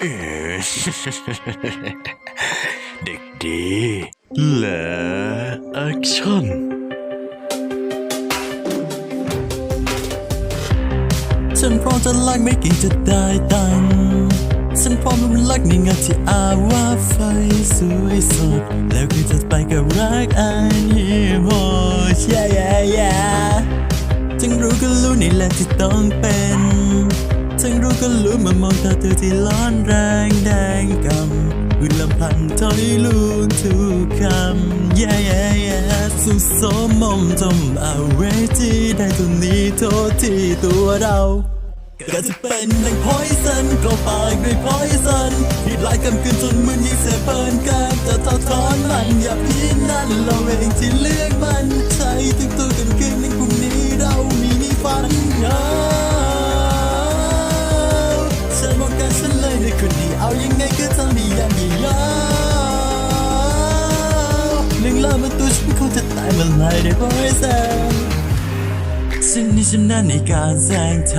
เออเด็กดีและแอคชั่นฉันพร้อมจะรักไม่เก่งจะได้ตังค์ฉันพร้อมรักในงานที่อาว่าไฟสวยสด แล้วก็จะไปกับรักอันฮีโมช yeah yeah yeah จึงรู้ก็รู้นี่แหละที่ต้องเป็น ก็รู้มามองตาเธอที่ร้อนแรงแดงกำวิลำพันถอยลูนทุกคำ yeah yeah yeah สุดโสมมจมเอาเวทีได้ตัวนี้โทษที่ตัวเราก็จะเป็นดังพอยซันก็ปากด้วยพอยซันผิดหลายคำคืนจนมึนยิ่งเสียเปินกันแต่ทอดถอนมันอย่าพี่นั่นเราเองที่เลือก คนนี้เอายังไงก็ทำให้ยังยิ่งยวหนึ่งลามันตัวฉันคงจะตายเมื่อไหรได้พอยซันฉันนี่ชำนาญในการแสงท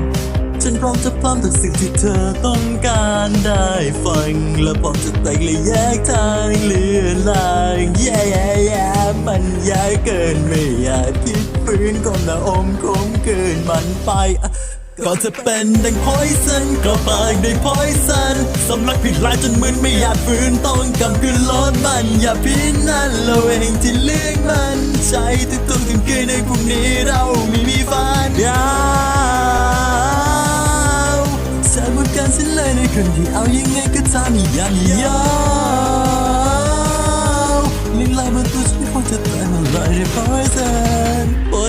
ำฉันพร้อมจะพร้อมทุกสิ่งที่เธอต้องการได้ฟัง และพร้อมจะแตกและแยกทางเลือนลางแย่แย่แย่มันยากเกินไม่อยากคิดฟื้นก้มหน้าอมคมเกินมันไป ก็จะเป็นดังพอยซันก็ปากด้พอยซันสำลักผิดลายจนมึนไม่อยากฟื้นต้องกำคืนลดมัน อย่าพินั่นเราเองที่เลือกมันใช้ทุกตัวกันคืนในพรุ่งนี้เราไม่มีฝันยาวฉันหมดการสิ้นเลยในคนที่เอายังไงก็ตามอย่ามียาวเรื่องราวบนตัวฉันคงจะตายมาลายในพอยซัน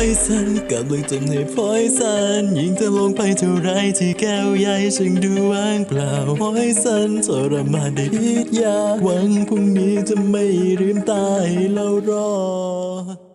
อยสันกำลังจนให้พอยสันยิ่งจะลงไปเท่าไรที่แก้วใหญ่ฉันดูว่างเปล่าพอยสันทรมานได้พิษยาหวังพรุ่งนี้จะไม่ลืมตายแล้วรอ